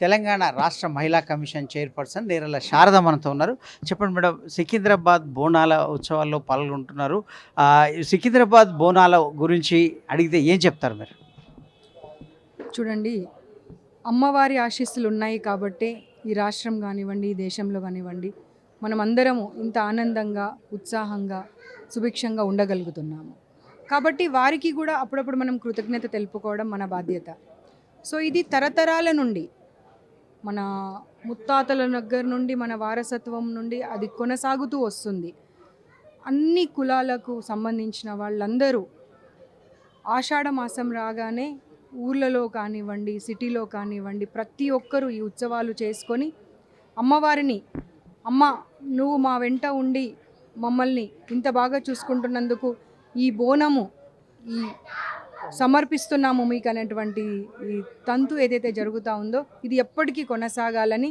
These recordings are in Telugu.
తెలంగాణ రాష్ట్ర మహిళా కమిషన్ చైర్పర్సన్ నేరల శారద మనతో ఉన్నారు. చెప్పండి మేడం సికింద్రాబాద్ బోనాల ఉత్సవాల్లో పాల్గొంటున్నారు. సికింద్రాబాద్ బోనాల గురించి అడిగితే ఏం చెప్తారు మీరు? చూడండి అమ్మవారి ఆశీస్సులు ఉన్నాయి కాబట్టి ఈ రాష్ట్రం కానివ్వండి ఈ దేశంలో కానివ్వండి మనమందరము ఇంత ఆనందంగా ఉత్సాహంగా సుభిక్షంగా ఉండగలుగుతున్నాము. కాబట్టి వారికి కూడా అప్పుడప్పుడు మనం కృతజ్ఞత తెలుపుకోవడం మన బాధ్యత. సో ఇది తరతరాల నుండి మన ముత్తాతల దగ్గర నుండి మన వారసత్వం నుండి అది కొనసాగుతూ వస్తుంది. అన్ని కులాలకు సంబంధించిన వాళ్ళందరూ ఆషాఢ మాసం రాగానే ఊర్లలో కానివ్వండి సిటీలో కానివ్వండి ప్రతి ఒక్కరూ ఈ ఉత్సవాలు చేసుకొని అమ్మవారిని అమ్మ నువ్వు మా వెంట ఉండి మమ్మల్ని ఇంత బాగా చూసుకుంటున్నందుకు ఈ బోనము ఈ సమర్పిస్తున్నాము మీకు అనేటువంటి ఈ తంతు ఏదైతే జరుగుతూ ఉందో ఇది ఎప్పటికీ కొనసాగాలని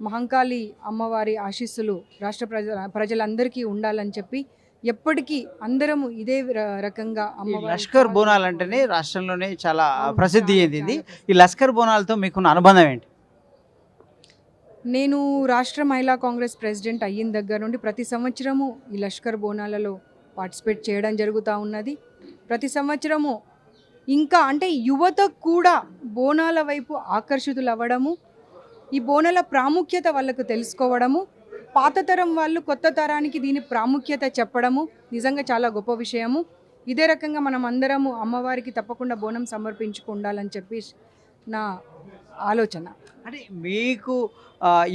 మహంకాళి అమ్మవారి ఆశీస్సులు రాష్ట్ర ప్రజ ప్రజలందరికీ ఉండాలని చెప్పి ఎప్పటికీ అందరము ఇదే రకంగా లష్కర్ బోనాలు అంటేనే రాష్ట్రంలోనే చాలా ప్రసిద్ధి చెందింది ఈ లష్కర్ బోనాలతో మీకున్న అనుబంధం ఏంటి? నేను రాష్ట్ర మహిళా కాంగ్రెస్ ప్రెసిడెంట్ అయిన దగ్గర నుండి ప్రతి సంవత్సరము ఈ లష్కర్ బోనాలలో పార్టిసిపేట్ చేయడం జరుగుతూ ఉన్నది. ప్రతి సంవత్సరము ఇంకా అంటే యువత కూడా బోనాల వైపు ఆకర్షితులు అవ్వడము ఈ బోనాల ప్రాముఖ్యత వాళ్ళకు తెలుసుకోవడము పాత తరం వాళ్ళు కొత్త తరానికి దీని ప్రాముఖ్యత చెప్పడము నిజంగా చాలా గొప్ప విషయము. ఇదే రకంగా మనం అందరము అమ్మవారికి తప్పకుండా బోనం సమర్పించుకు ఉండాలని చెప్పి నా ఆలోచన. అంటే మీకు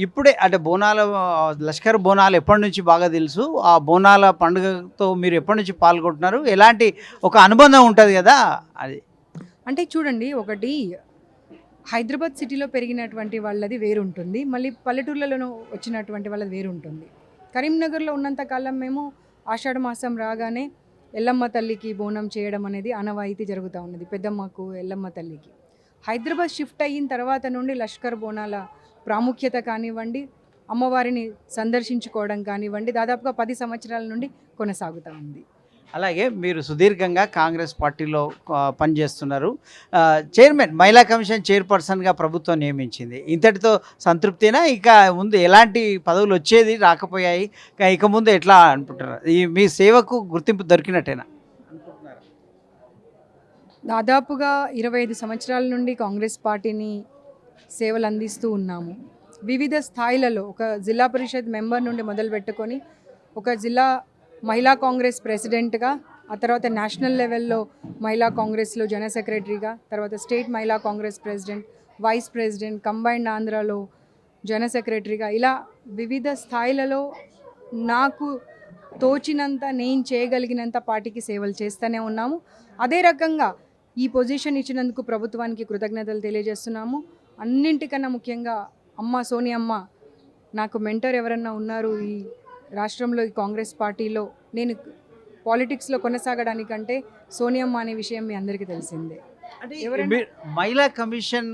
ఇప్పుడే అంటే బోనాల లష్కర్ బోనాలు ఎప్పటి నుంచి బాగా తెలుసు? ఆ బోనాల పండుగతో మీరు ఎప్పటి నుంచి పాల్గొంటున్నారు? ఎలాంటి ఒక అనుబంధం ఉంటుంది కదా అది. అంటే చూడండి ఒకటి హైదరాబాద్ సిటీలో పెరిగినటువంటి వాళ్ళది వేరుంటుంది. మళ్ళీ పల్లెటూర్లలో వచ్చినటువంటి వాళ్ళది వేరుంటుంది. కరీంనగర్లో ఉన్నంత కాలం మేము ఆషాఢ మాసం రాగానే ఎల్లమ్మ తల్లికి బోనం చేయడం అనేది ఆనవాయితీ జరుగుతూ ఉన్నది. పెద్దమ్మకు ఎల్లమ్మ తల్లికి. హైదరాబాద్ షిఫ్ట్ అయిన తర్వాత నుండి లష్కర్ బోనాల ప్రాముఖ్యత కానివ్వండి అమ్మవారిని సందర్శించుకోవడం కానివ్వండి దాదాపుగా పది సంవత్సరాల నుండి కొనసాగుతూ ఉంది. అలాగే మీరు సుదీర్ఘంగా కాంగ్రెస్ పార్టీలో పనిచేస్తున్నారు. చైర్మన్ మహిళా కమిషన్ చైర్పర్సన్గా ప్రభుత్వం నియమించింది. ఇంతటితో సంతృప్తినా? ఇక ముందు ఎలాంటి పదవులు వచ్చేది రాకపోయాయి? ఇక- ఇక ముందు ఎట్లా అనుకుంటున్నారు? ఈ మీ సేవకు గుర్తింపు దొరికినట్టేనా? దాదాపుగా ఇరవై ఐదు సంవత్సరాల నుండి కాంగ్రెస్ పార్టీని సేవలు అందిస్తూ ఉన్నాము. వివిధ స్థాయిలలో ఒక జిల్లా పరిషత్ మెంబర్ నుండి మొదలు పెట్టుకొని ఒక జిల్లా మహిళా కాంగ్రెస్ ప్రెసిడెంట్గా ఆ తర్వాత నేషనల్ లెవెల్లో మహిళా కాంగ్రెస్లో జనరల్ సెక్రటరీగా తర్వాత state Mahila Congress president vice president combined ఆంధ్రాలో జనరల్ సెక్రటరీగా. ఇలా వివిధ స్థాయిలలో నాకు తోచినంత నేను చేయగలిగినంత పార్టీకి సేవలు చేస్తూనే ఉన్నాము. అదే రకంగా ఈ పొజిషన్ ఇచ్చినందుకు ప్రభుత్వానికి కృతజ్ఞతలు తెలియజేస్తున్నాము. అన్నింటికన్నా ముఖ్యంగా అమ్మ సోనియమ్మ నాకు మెంటర్ ఎవరన్నా ఉన్నారు ఈ రాష్ట్రంలో ఈ కాంగ్రెస్ పార్టీలో నేను పాలిటిక్స్లో కొనసాగడానికంటే సోనియమ్మ అనే విషయం మీ అందరికీ తెలిసిందే. అంటే మహిళా కమిషన్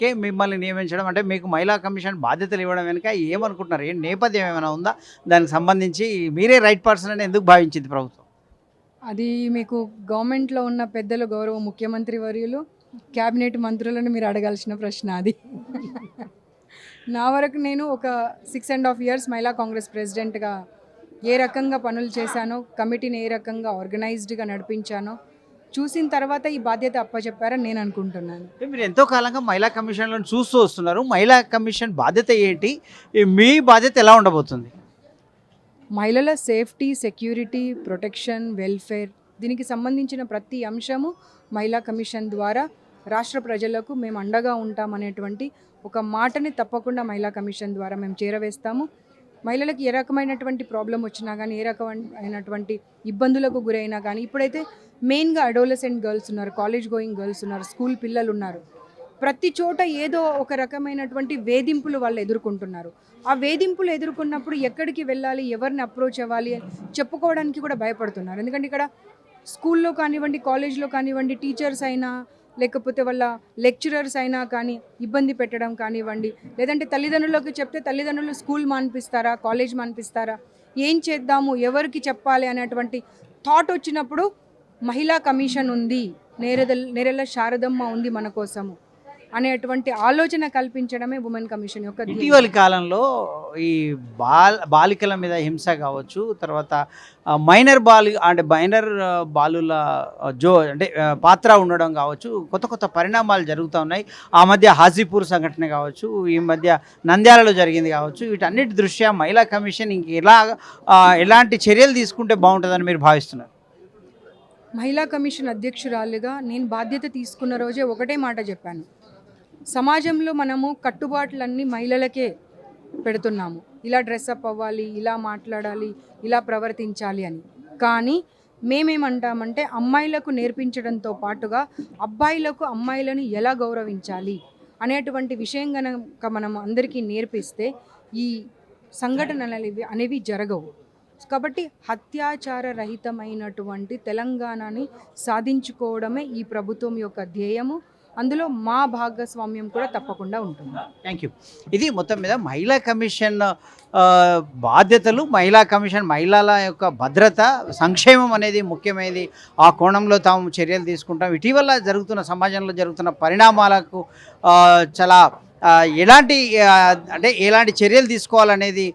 కే మిమ్మల్ని నియమించడం అంటే మీకు మహిళా కమిషన్ బాధ్యతలు ఇవ్వడం వెనుక ఏమనుకుంటున్నారు? ఏం నేపథ్యం ఏమైనా ఉందా? దానికి సంబంధించి మీరే రైట్ పర్సన్ అని ఎందుకు భావించింది ప్రభుత్వం? అది మీకు గవర్నమెంట్లో ఉన్న పెద్దలు గౌరవ ముఖ్యమంత్రి వర్యులు క్యాబినెట్ మంత్రులను మీరు అడగాల్సిన ప్రశ్న అది. నా వరకు నేను ఒక సిక్స్ అండ్ హాఫ్ ఇయర్స్ మహిళా కాంగ్రెస్ ప్రెసిడెంట్గా ఏ రకంగా పనులు చేశానో కమిటీని ఏ రకంగా ఆర్గనైజ్డ్గా నడిపించానో చూసిన తర్వాత ఈ బాధ్యత అప్పచెప్పారని నేను అనుకుంటున్నాను. మీరు ఎంతో కాలంగా మహిళా కమిషన్లను చూస్తూ వస్తున్నారు. మహిళా కమిషన్ బాధ్యత ఏంటి? మీ బాధ్యత ఎలా ఉండబోతుంది? మహిళల సేఫ్టీ సెక్యూరిటీ ప్రొటెక్షన్ వెల్ఫేర్ దీనికి సంబంధించిన ప్రతి అంశము మహిళా కమిషన్ ద్వారా రాష్ట్ర ప్రజలకు మేము అండగా ఉంటామనేటువంటి ఒక మాటని తప్పకుండా మహిళా కమిషన్ ద్వారా మేము చేరవేస్తాము. మహిళలకు ఏ రకమైనటువంటి ప్రాబ్లం వచ్చినా కానీ ఏ రకమైనటువంటి ఇబ్బందులకు గురైనా కానీ ఇప్పుడైతే మెయిన్గా అడోలసెంట్ గర్ల్స్ ఉన్నారు కాలేజ్ గోయింగ్ గర్ల్స్ ఉన్నారు స్కూల్ పిల్లలు ఉన్నారు. ప్రతి చోట ఏదో ఒక రకమైనటువంటి వేధింపులు వాళ్ళు ఎదుర్కొంటున్నారు. ఆ వేధింపులు ఎదుర్కొన్నప్పుడు ఎక్కడికి వెళ్ళాలి? ఎవరిని అప్రోచ్ అవ్వాలి? అని చెప్పుకోవడానికి కూడా భయపడుతున్నారు. ఎందుకంటే ఇక్కడ స్కూల్లో కానివ్వండి కాలేజ్లో కానివ్వండి టీచర్స్ అయినా లేకపోతే వాళ్ళ లెక్చరర్స్ అయినా కానీ ఇబ్బంది పెట్టడం కానివ్వండి లేదంటే తల్లిదండ్రులకు చెప్తే తల్లిదండ్రులు స్కూల్ మాన్పిస్తారా? కాలేజ్ మానిపిస్తారా? ఏం చేద్దాము? ఎవరికి చెప్పాలి? అనేటువంటి థాట్ వచ్చినప్పుడు మహిళా కమిషన్ ఉంది. నేరద నేరెల శారదమ్మ ఉంది మన కోసము. అనేటువంటి ఆలోచన కల్పించడమే ఉమెన్ కమిషన్ యొక్క. ఇటీవలి కాలంలో ఈ బాల్ బాలికల మీద హింస కావచ్చు తర్వాత మైనర్ బాల్ అంటే మైనర్ బాలుల జో అంటే పాత్ర ఉండడం కావచ్చు కొత్త కొత్త పరిణామాలు జరుగుతూ ఉన్నాయి. ఆ మధ్య హాజీపూర్ సంఘటన కావచ్చు ఈ మధ్య నంద్యాలలో జరిగింది కావచ్చు వీటన్నిటి దృష్ట్యా మహిళా కమిషన్ ఇంక ఎలా ఎలాంటి చర్యలు తీసుకుంటే బాగుంటుందని మీరు భావిస్తున్నారు? మహిళా కమిషన్ అధ్యక్షురాలుగా నేను బాధ్యత తీసుకున్న రోజే ఒకటే మాట చెప్పాను. సమాజంలో మనము కట్టుబాట్లన్నీ మహిళలకే పెడుతున్నాము. ఇలా డ్రెస్అప్ అవ్వాలి ఇలా మాట్లాడాలి ఇలా ప్రవర్తించాలి అని. కానీ మేమేమంటామంటే అమ్మాయిలకు నేర్పించడంతో పాటుగా అబ్బాయిలకు అమ్మాయిలను ఎలా గౌరవించాలి అనేటువంటి విషయం కనుక మనం అందరికీ నేర్పిస్తే ఈ సంఘటనలు అనేవి అనేవి జరగవు. కాబట్టి హత్యాచార రహితమైనటువంటి తెలంగాణని సాధించుకోవడమే ఈ ప్రభుత్వం యొక్క ధ్యేయము. అందులో మా భాగస్వామ్యం కూడా తప్పకుండా ఉంటుంది. థ్యాంక్ యూ ఇది మొత్తం మీద మహిళా కమిషన్ బాధ్యతలు మహిళా కమిషన్ మహిళల యొక్క భద్రత సంక్షేమం అనేది ముఖ్యమైనది. ఆ కోణంలో తాము చర్యలు తీసుకుంటాం. ఇటీవల జరుగుతున్న సమాజంలో జరుగుతున్న పరిణామాలకు చాలా ఎలాంటి అంటే ఎలాంటి చర్యలు తీసుకోవాలనేది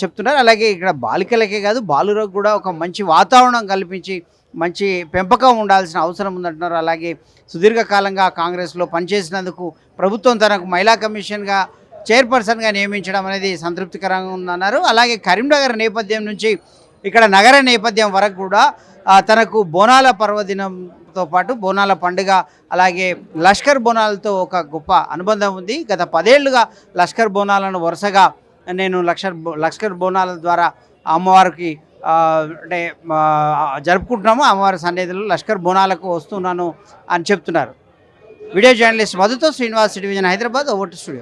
చెప్తున్నారు. అలాగే ఇక్కడ బాలికలకే కాదు బాలురకు కూడా ఒక మంచి వాతావరణం కల్పించి మంచి పెంపకం ఉండాల్సిన అవసరం ఉందంటున్నారు. అలాగే సుదీర్ఘకాలంగా కాంగ్రెస్లో పనిచేసినందుకు ప్రభుత్వం తనకు మహిళా కమిషన్గా చైర్పర్సన్గా నియమించడం అనేది సంతృప్తికరంగా ఉందన్నారు. అలాగే కరీంనగర్ నేపథ్యం నుంచి ఇక్కడ నగర నేపథ్యం వరకు కూడా తనకు బోనాల పర్వదినంతో పాటు బోనాల పండుగ అలాగే లష్కర్ బోనాలతో ఒక గొప్ప అనుబంధం ఉంది. గత పదేళ్ళుగా లష్కర్ బోనాలను వరుసగా నేను లక్ష బో- లష్కర్ బోనాల ద్వారా అమ్మవారికి అంటే జరుపుకుంటున్నాము. అమ్మవారి సన్నిధిలో లష్కర్ బోనాలకు వస్తున్నాను అని చెప్తున్నారు. Video journalist మధుతో Srinivas division Hyderabad over studio.